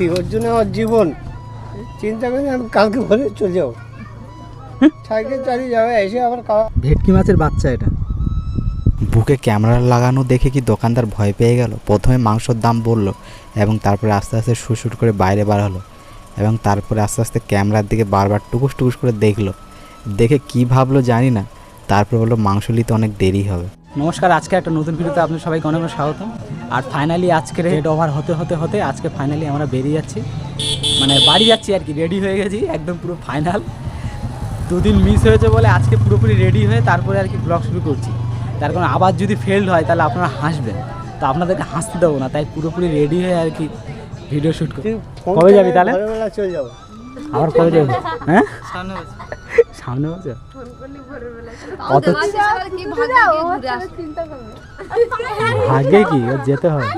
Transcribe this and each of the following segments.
নাতি ওর জন্য আমার জীবন। চিন্তা করি আমি কালকে ভোরে চলে যাব। সাইকেল চালিয়ে যাবে এসে আবার ভেটকি মাছের বাচ্চা এটা। বুকে ক্যামেরা লাগানো দেখে কি দোকানদার ভয় পেয়ে গেল? প্রথমে মাংসর দাম বলল এবং তারপরে আস্তে আস্তে সুরসুর করে বাইরে বার হলো এবং তারপরে আস্তে আস্তে ক্যামেরার দিকে বারবার টুকুস টুকুস করে দেখল। দেখে কি ভাবলো জানি না। তারপরে বলল মাংস নিতে অনেক দেরি হবে। নমস্কার আজকে একটা নতুন ভিডিওতে আপনাদের সবাইকে অনেক অনেক স্বাগতম। আর ফাইনালি আজকে রেড ওভার হতে হতে হতে আজকে ফাইনালি আমরা বেরিয়ে যাচ্ছি। মানে বাড়ি যাচ্ছি আর কি রেডি হয়ে গেছি একদম পুরো ফাইনাল দুদিন মিস হয়েছে বলে আজকে পুরোপুরি রেডি হয়ে তারপরে আর কি ব্লগ শুরু করছি। তার কারণ আবার যদি ফেলড হয় তাহলে আপনারা হাসবেন। তো আপনাদেরকে হাসতে দেবো না তাই পুরোপুরি রেডি হয়ে আর কি ভিডিও শ্যুট করি কবে যাবি তাহলে? চলে যাব। আবার কবে যাবি? হ্যাঁ? সামনে কি? ভাগ্যে ওর যেতে হবে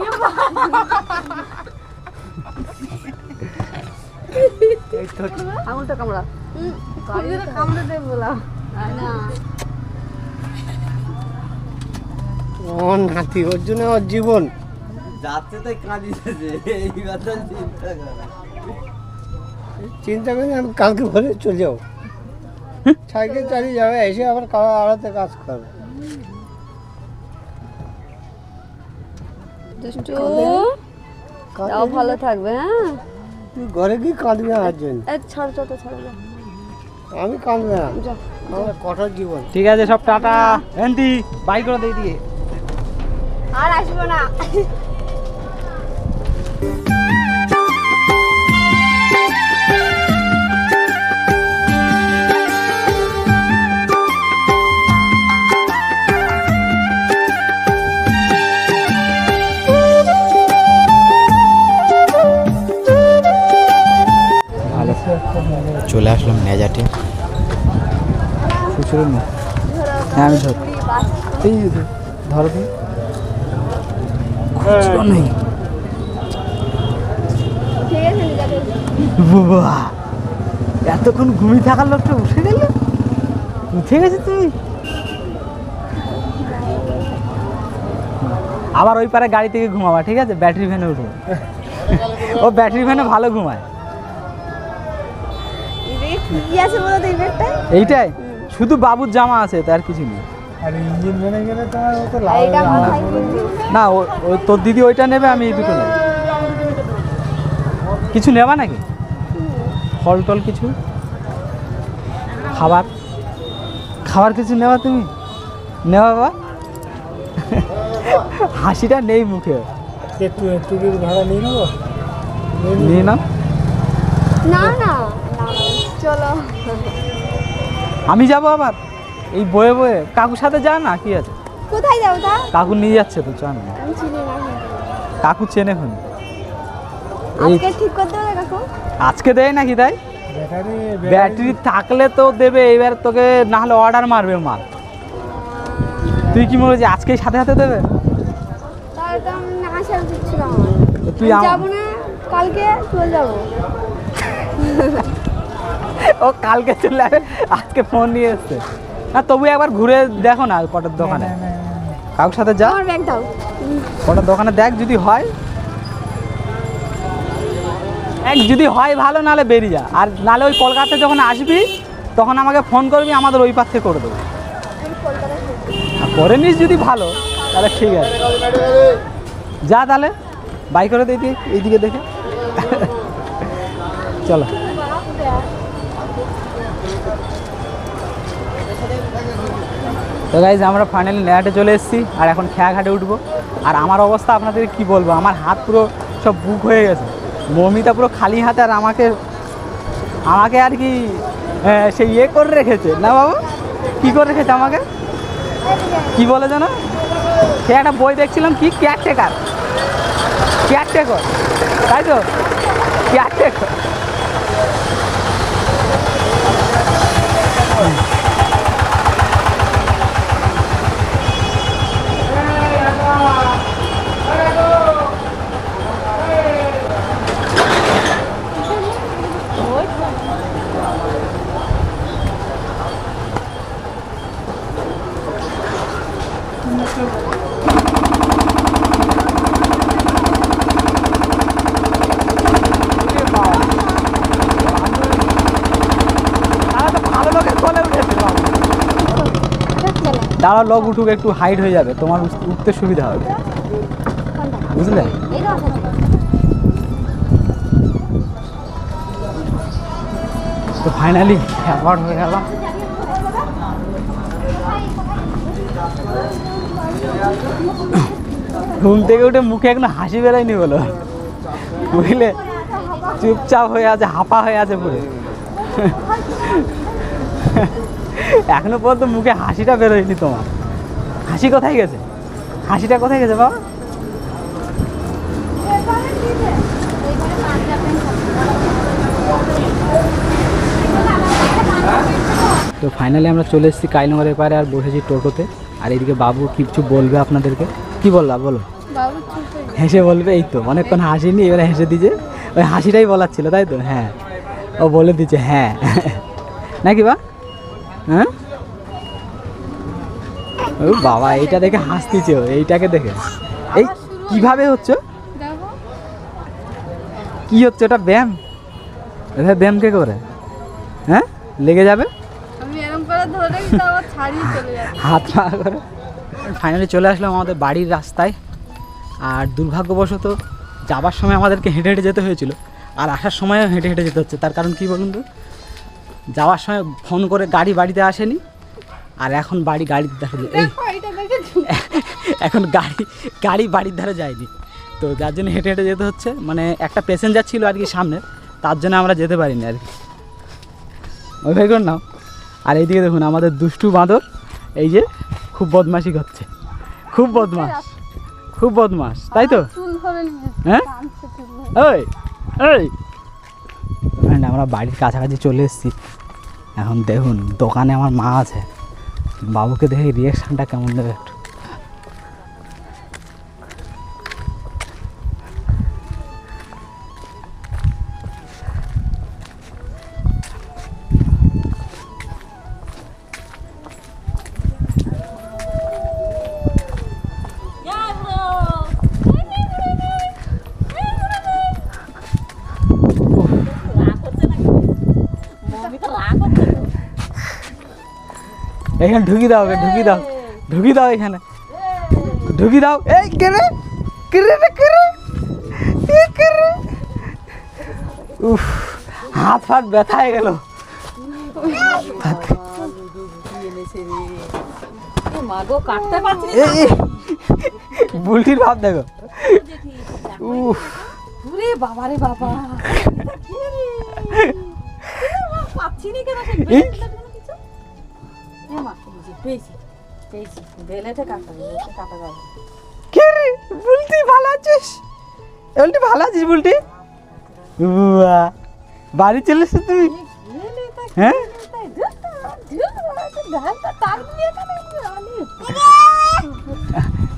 আঙুলটা কামড়া। কামড়ে দেবে বলা না আমার নাতি ওর জন্য জীবন চিন্তা করি আমি কালকে ভোরে চলে যাব। সাইকেল চালিয়ে যাবে এসে আবার খাওয়া আড়াতে কাজ করবে। দুষ্টু তাও ভালো থাকবে হ্যাঁ? তুই ঘরে কি কাঁদবি আমার জন্য। ছাড় যত ছাড় আমি কাঁদবে না। আমার কঠোর জীবন। ঠিক আছে সব টাটা। এন্টি বাই করে দিয়ে দিয়ে। আর আসব না। হ্যাঁ আমি ধর এই ধর, ধরো তুমি। খুচরো নেই। ঠিক আছে নিয়ে যাবে। বাবা এতক্ষণ ঘুমিয়ে থাকার লোকটা উঠে গেল? উঠে গেছে তুমি? আবার ওই পারে গাড়ি থেকে ঘুমাবা ঠিক আছে? ব্যাটারি ভ্যানে উঠবো ও ব্যাটারি ভ্যানে ভালো ঘুমায়। এইটাই? শুধু বাবুর জামা আছে তার কিছু নেই। আর ইঞ্জিন মেনে গেলে তোমার তো এইটা মাথায় না ও ও- তোর দিদি ওইটা নেবে আমি এই দুটো নেব। কিছু নেবা নাকি? ফল টল কিছু? খাবার? খাবার কিছু নেওয়া তুমি? নেওয়া বাবা? হাসিটা নেই মুখে। একটু একটু ভাড়া নিয়ে নেব? নিয়ে নাও। না, না, চলো। আমি যাব আবার? এই বয়ে বয়ে। কাকুর সাথে যা না কি আছে? কোথায় যাব তা? কাকু নিয়ে যাচ্ছে তো চল। না আমি চিনি না। কাকু চেনে খুনি এই আজকে ঠিক করতে হবে কাকু? আজকে দেয় নাকি তাই? ব্যাটারি ব্যাটারি থাকলে তো দেবে এবার তোকে না হলে অর্ডার মারবে মাল। তুই কি মনে হচ্ছে আজকেই সাথে সাথে দেবে? তুই যাব না কালকে চলে যাব। ও কালকে চলে আসবে আজকে ফোন নিয়ে এসছে। না তবু একবার ঘুরে দেখো না কটার দোকানে। কাকুর সাথে যা। আমার ব্যাগ দাও। কটার দোকানে দেখ যদি হয়। এক যদি হয় ভালো নালে বেরিয়ে যা। আর নালে ওই কলকাতায় যখন আসবি তখন আমাকে ফোন করবি আমাদের ওই পাশ করে দেবো। করে নিস যদি ভালো তাহলে ঠিক আছে। যা তাহলে বাই করে দিয়ে এইদিকে দেখে। তো গাইজ আমরা ফাইনালি নেহাটে চলে এসেছি আর এখন খেয়া ঘাটে উঠবো। আর আমার অবস্থা আপনাদের কি বলব? আমার হাত পুরো সব বুক হয়ে গেছে। মমিতা পুরো খালি হাতে আর আমাকে আমাকে আর কি আহ, সে ইয়ে করে রেখেছে। না বাবা? কি করে রেখেছে আমাকে? কি বলে যেন? সে একটা বই দেখছিলাম কি? কেয়ারটেকার কেয়ারটেকর তাই তো? কেয়ারটেকর দাঁড়া লগ উঠুক, একটু হাইট হয়ে যাবে। তোমার উঠতে সুবিধা হবে। বুঝলে? তো ফাইনালি অ্যাওয়ার্ড হয়ে গেলাম। ঘুম থেকে উঠে মুখে এখন হাসি বেরোয়নি বলো। বুঝলে? চুপচাপ হয়ে আছে, হাঁপা হয়ে আছে পুরো। এখনও পর্যন্ত মুখে হাসিটা বেরোয়নি তোমার। হাসি কোথায় গেছে? হাসিটা কোথায় গেছে বাবা? তো ফাইনালি আমরা চলে এসেছি কাইনগরের পারে আর বসেছি টোটোতে। আর এদিকে বাবু কিছু বলবে আপনাদেরকে? কি বললা বলো। হেসে বলবে এই তো অনেকক্ষণ হাসিনি এবারে হেসে দিছে ওই হাসিটাই বলার ছিল তাই তো? হ্যাঁ। ও বলে দিচ্ছে হ্যাঁ। নাকি বা? হ্যাঁ? ও বাবা এইটা দেখে হাসতিছে ও, এইটাকে দেখে। এই কীভাবে হচ্ছে কি হচ্ছে ওটা ব্যায়াম? এটা ব্যায়াম কে করে? হ্যাঁ? লেগে যাবে? আমি এরকম করে ধরে হাত পা করে। ফাইনালি চলে আসলাম আমাদের বাড়ির রাস্তায়। আর দুর্ভাগ্যবশত যাবার সময় আমাদেরকে হেঁটে হেঁটে যেতে হয়েছিল। আর আসার সময়ও হেঁটে হেঁটে যেতে হচ্ছে। তার কারণ কি বলুন তো? যাওয়ার সময় ফোন করে গাড়ি বাড়িতে আসেনি। আর এখন বাড়ি গাড়ির ধারে এই। এখন গাড়ি গাড়ি বাড়ির ধারে যায়নি। তো যার জন্য হেঁটে হেঁটে যেতে হচ্ছে। মানে একটা প্যাসেঞ্জার ছিল আর কি সামনে। তার জন্য আমরা যেতে পারিনি আর কি। ওই ভাই নাও। আর এইদিকে দেখুন আমাদের দুষ্টু বাঁদর এই যে খুব বদমাশি করছে। খুব বদমাস খুব বদমাস তাই তো? হ্যাঁ। ওই ওই ফ্রেন্ড আমরা বাড়ির কাছাকাছি চলে এসেছি। এখন দেখুন দোকানে আমার মা আছে। বাবুকে দেখে রিয়াকশানটা কেমন দেবে একটু। এখানে ঢুকি দাও ওকে ঢুকি দাও ঢুকি দাও এখানে। ঢুকি দাও। এই কেরে কেরে রে কেরে কেরে উফ হাত ফাত ব্যথা হয়ে গেল। বুলটির ভাব দেখো। উফ। বাবা রে বাবা। পাচ্ছি না কেন এই। বেলেটে ভালো আছিস? বুলটি ভালো আছিস বুলটি? উয়া, বাড়ি চলে এসছো তুমি হ্যাঁ?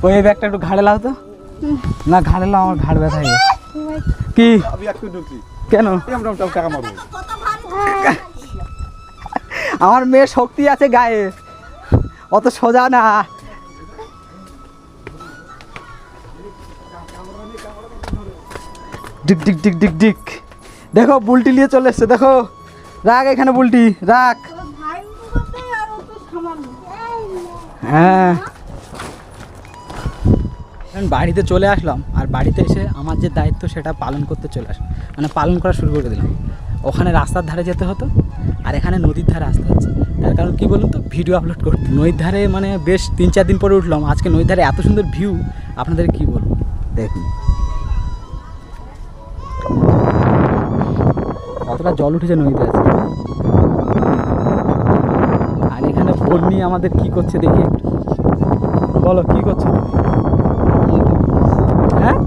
ওই ব্যাগটা একটু ঘাড়ে লাও তো। না ঘাড়ে লাও আমার ঘাড় ব্যথা হয়ে কি? কেন? আমার মেয়ে শক্তি আছে গায়ে। অত সোজা না। ডিক ডিক ডিক ডিক ডিক দেখো, বুলটি নিয়ে চলে এসছে, দেখো। রাখ এখানে বুলটি, রাখ। হ্যাঁ। বাড়িতে চলে আসলাম, আর বাড়িতে এসে আমার যে দায়িত্ব সেটা পালন করতে চলে আসলাম। মানে পালন করা শুরু করে দিলাম। ওখানে রাস্তার ধারে যেতে হতো আর এখানে নদীর ধারে আসতে হচ্ছে। তার কারণ কী বলুন তো? ভিডিও আপলোড করতে। নদীর ধারে মানে বেশ তিন চার দিন পরে উঠলাম। আজকে নদীর ধারে এত সুন্দর ভিউ আপনাদের কি বলব? দেখুন। কতটা জল উঠেছে নদীতে আছে আর এখানে বন্যি আমাদের কি করছে দেখি একটু। বলো কি করছ? হ্যাঁ?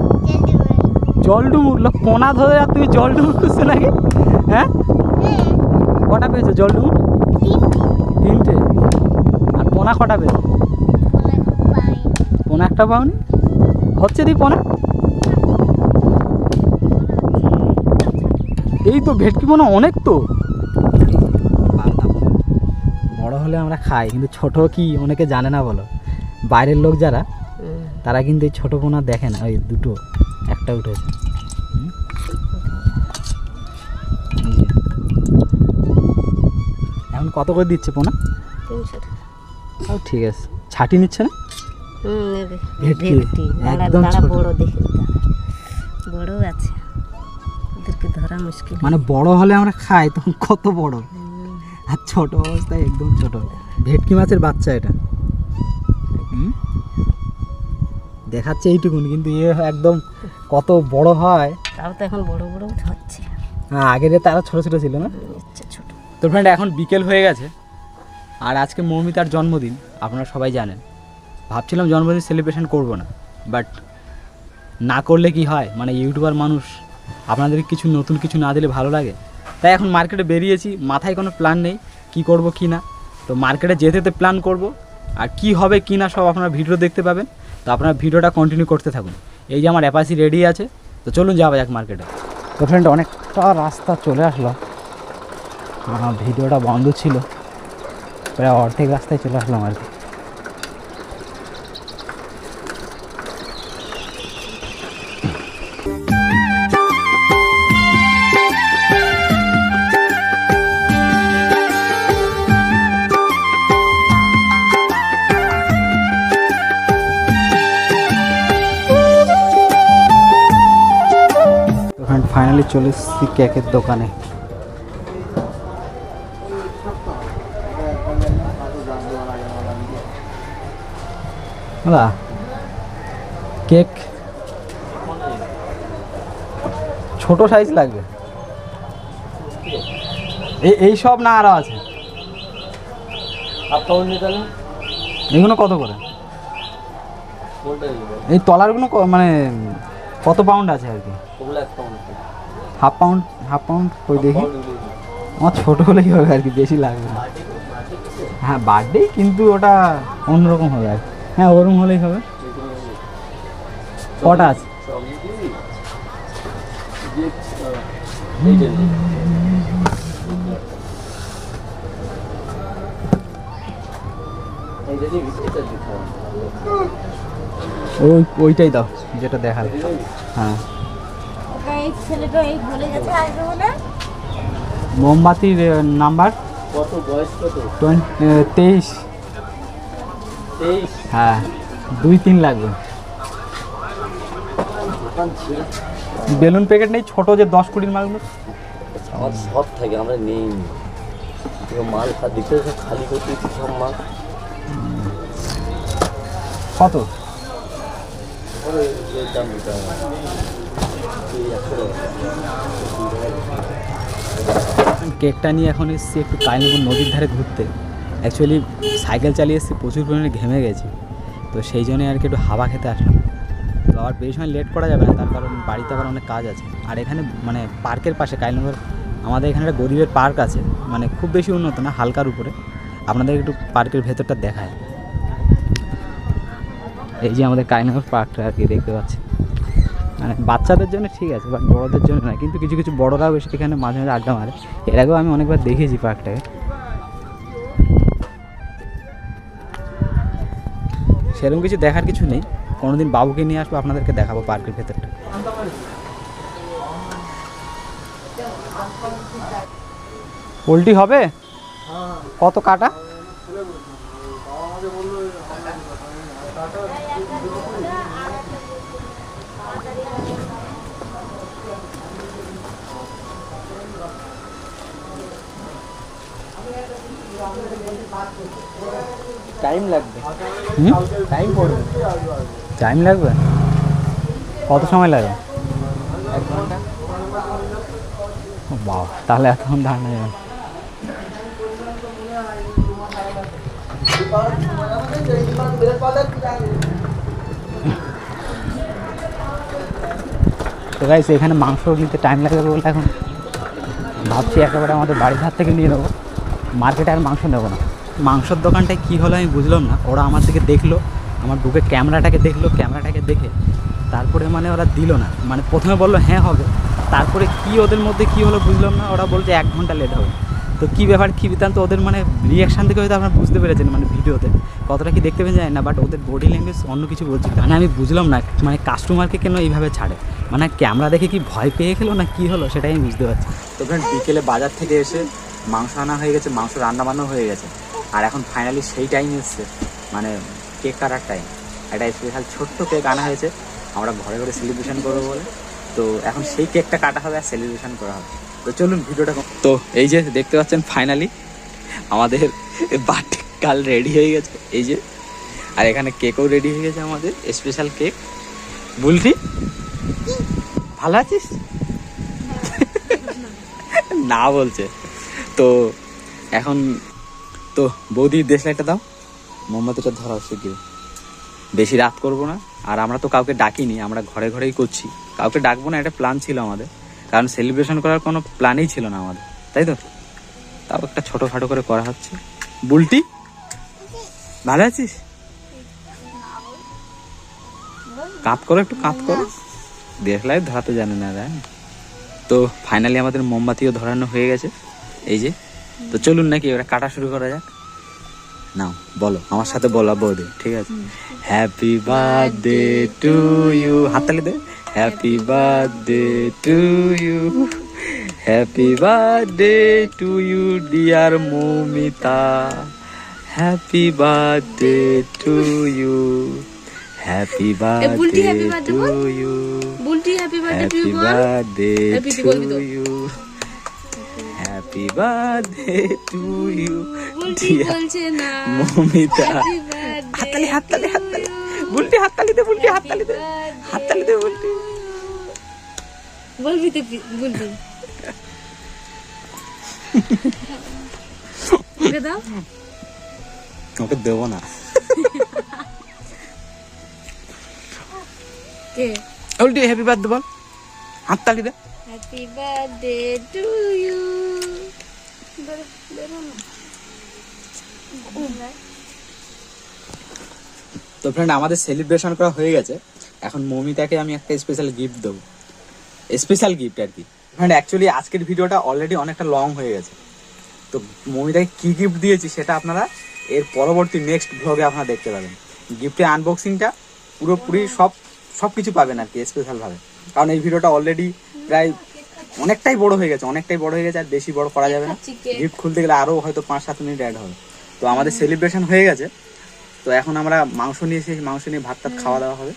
জল ডুমুর লোক পোনা ধরে আর তুমি জল ডুমুর করছ নাকি? কটা পেয়েছ? জল ডুমুর তিনটে। আর পোনা কটা পেয়েছ পোনা একটা পাওনি? হচ্ছে দি পোনা? এই তো ভেটকি পোনা অনেক তো। বড় হলে আমরা খাই, কিন্তু ছোট কি অনেকে জানে না বলো। বাইরের লোক যারা, তারা কিন্তু এই ছোটো পোনা দেখে না, ওই দুটো, একটা উঠেছে কত করে দিচ্ছে পোনা? তিনশো ও ঠিক আছে। ছাটি নিচ্ছে না? ভেটকি, একদম বড় দেখে। বড় আছে। ওদেরকে ধরা মুশকিল। মানে বড় হলে আমরা খাই তখন কত বড়? আর ছোট অবস্থায় একদম ছোট। ভেটকি মাছের বাচ্চা এটা। দেখাচ্ছে এইটুকুন কিন্তু এ একদম কত বড় হয়। তাও তো এখন বড় বড় হচ্ছে। হ্যাঁ আগের তারা ছোট ছোট ছিল না? তো ফ্রেন্ড এখন বিকেল হয়ে গেছে, আর আজকে মৌমিতার জন্মদিন, আপনারা সবাই জানেন। ভাবছিলাম জন্মদিন সেলিব্রেশন করব না বাট না করলে কি হয়? মানে ইউটিউবার মানুষ, আপনাদের কিছু নতুন কিছু না দিলে ভালো লাগে? তাই এখন মার্কেটে বেরিয়েছি, মাথায় কোনো প্ল্যান নেই, কি করব, কি না। তো মার্কেটে যেতে যেতে প্ল্যান করব, আর কি হবে, কি না সব আপনারা ভিডিও দেখতে পাবেন। তো আপনারা ভিডিওটা কন্টিনিউ করতে থাকুন। এই যে আমার অ্যাপাসি রেডি আছে, তো চলুন যাওয়া যাক মার্কেটে তো ফ্রেন্ড অনেকটা রাস্তা চলে আসলো। আমার ভিডিওটা বন্ধ ছিল। প্রায় অর্ধেক রাস্তায় চলে আসলাম আর কি। ফাইনালি চলে এসেছি কেকের দোকানে। দাদা কেক ছোট সাইজ লাগবে। এই এই সব না আরও আছে? এগুলো কত করে? এই তলারগুলো মানে কত পাউন্ড আছে আর কি? হাফ পাউন্ড হাফ পাউন্ড ওই দেখি? আমার ছোটো হলেই হবে আর কি, বেশি লাগবে না। হ্যাঁ বার্থডে কিন্তু ওটা অন্যরকম হবে আর। হ্যাঁ ওরকম হলেই হবে। কটা আছে? ওই, ওইটাই দাও, যেটা দেখালে হ্যাঁ। ছেলেটা এই বলে গেছে আসবে মোমবাতির নাম্বার? কত বয়স কত? তেইশ। হ্যাঁ দুই তিন লাগবে। বেলুন প্যাকেট নেই ছোট যে দশ কুড়ির মালগুলো। আমার সব থাকে আমরা নেই। মাল সব খালি করতে সব মাল। কত? দাম কেকটা নিয়ে এখন এসেছি একটু কালিম্পং নদীর ধারে ঘুরতে। অ্যাকচুয়ালি সাইকেল চালিয়ে এসেছি, প্রচুর পরিমাণে ঘেমে গেছি। তো সেই জন্যে আর কি একটু হাওয়া খেতে আসলাম। তো আবার বেশি সময় লেট করা যাবে না, তার কারণ বাড়িতে আবার অনেক কাজ আছে। আর এখানে মানে পার্কের পাশে কালিম্পং আমাদের এখানে একটা গরিবের পার্ক আছে। মানে খুব বেশি উন্নত না, হালকার উপরে। আপনাদের একটু পার্কের ভেতরটা দেখায় এই যে আমাদের কালিম্পং পার্কটা আর কি দেখতে পাচ্ছি মানে বাচ্চাদের জন্য ঠিক আছে বাট বড়োদের জন্য না কিন্তু কিছু কিছু বড়োরাও এসে এখানে মাঝে মাঝে আড্ডা মারে। এর আগেও আমি অনেকবার দেখেছি পার্কটাকে সেরকম কিছু দেখার কিছু নেই। কোনোদিন বাবুকে নিয়ে আসব, আপনাদেরকে দেখাবো পার্কের ভেতরটা। পোলট্রি হবে? কত কাটা? টাইম লাগবে। টাইম পড়বে। টাইম লাগবে? কত সময় লাগবে এক ঘণ্টা। বাবা তাহলে এতক্ষণ দাঁড়ানো যাবে। তো গাইস এখানে মাংস নিতে টাইম লাগবে বলে এখন ভাবছি একেবারে আমাদের বাড়ির ধার থেকে নিয়ে নেব। মার্কেটে আর মাংস নেব না। মাংসর দোকানটায় কী হলো আমি বুঝলাম না। ওরা আমার দিকে দেখল আমার বুকে ক্যামেরাটাকে দেখল ক্যামেরাটাকে দেখে তারপরে মানে ওরা দিল না। মানে প্রথমে বলল হ্যাঁ হবে। তারপরে কি ওদের মধ্যে কি হলো বুঝলাম না। ওরা বলছে এক ঘণ্টা লেট হবে। তো কী ব্যাপার কী বৃত্তান্ত ওদের মানে রিয়াকশান থেকে হয়তো আপনারা বুঝতে পেরেছেন মানে ভিডিওতে। কতটা কি দেখতে পেয়ে যায় না বাট ওদের বডি ল্যাঙ্গুয়েজ অন্য কিছু বলছিল। মানে আমি বুঝলাম না মানে কাস্টমারকে কেন এইভাবে ছাড়ে? মানে ক্যামেরা দেখে কি ভয় পেয়ে গেলো না কি হলো সেটাই আমি বুঝতে পারছি তো ফ্রেন্ড বিকেলে বাজার থেকে এসে মাংস আনা হয়ে গেছে মাংস রান্না বান্না হয়ে গেছে। আর এখন ফাইনালি সেই টাইম এসছে মানে কেক কাটার টাইম একটা স্পেশাল ছোট্ট কেক আনা হয়েছে আমরা ঘরে ঘরে সেলিব্রেশন করব বলে। তো এখন সেই কেকটা কাটা হবে আর সেলিব্রেশন করা হবে। তো চলুন ভিডিওটা তো এই যে দেখতে পাচ্ছেন ফাইনালি আমাদের বার্থডে কাল রেডি হয়ে গেছে এই যে। আর এখানে কেকও রেডি হয়ে গেছে আমাদের স্পেশাল কেক বুলটি ভালো আছিস? না বলছে। তো এখন তো বৌদি দেশ লাইটটা দাও মোমবাতিটা ধরাও শিগগির বেশি রাত করব না। আর আমরা তো কাউকে ডাকিনি, আমরা ঘরে ঘরেই করছি। কাউকে ডাকবো না একটা প্ল্যান ছিল আমাদের। কারণ সেলিব্রেশন করার কোনো প্ল্যানই ছিল না আমাদের। তাই তো? তাও একটা ছোটোখাটো করে করা হচ্ছে। বুলটি, ভালো আছিস? কাত করো, একটু কাত করো। দেখলাই ধরাতে জানে না তো ফাইনালি আমাদের মোমবাতিও ধরানো হয়ে গেছে। এই যে তো চলুন নাকি এবার কাটা শুরু করা যাক। নাও বলো আমার সাথে বলো বৌদি ঠিক আছে? হ্যাপি বার্থডে টু ইউ হাততালি দে। Happy birthday to you happy birthday to you dear Moumita happy birthday to you happy Bulti, birthday to you Bulti happy birthday to happy you happy birthday to you Momita. হাততালি হাততালি হাততালি। বুলটি হাততালি দে বুলটি হাততালি দে। হাততালি দে বুলটি বলবি তো বলবি। ওকে দাও। ওকে দেবো না। কে? বুলটি হ্যাপি বার্থডে বল। হাততালি দে। হ্যাপি বার্থডে টু ইউ তো ফ্রেন্ড আমাদের সেলিব্রেশন করা হয়ে গেছে। এখন মমিতাকে আমি একটা স্পেশাল গিফট দেবো। স্পেশাল গিফট আর কি। ফ্রেন্ড অ্যাকচুয়ালি আজকের ভিডিওটা অলরেডি অনেকটা লং হয়ে গেছে। তো মমিতাকে কি গিফট দিয়েছি সেটা আপনারা এর পরবর্তী নেক্সট ব্লগে আপনারা দেখতে পাবেন। গিফটের আনবক্সিংটা পুরোপুরি সব সব কিছু পাবেন আর কি স্পেশালভাবে কারণ এই ভিডিওটা অলরেডি প্রায় অনেকটাই বড় হয়ে গেছে অনেকটাই বড় হয়ে গেছে আর বেশি বড় করা যাবে না। গিফট খুলতে গেলে আরও হয়তো পাঁচ সাত মিনিট অ্যাড হবে। তো আমাদের সেলিব্রেশন হয়ে গেছে। তো এখন আমরা মাংস নিয়ে এসে মাংস নিয়ে ভাত টাত খাওয়া দাওয়া হবে।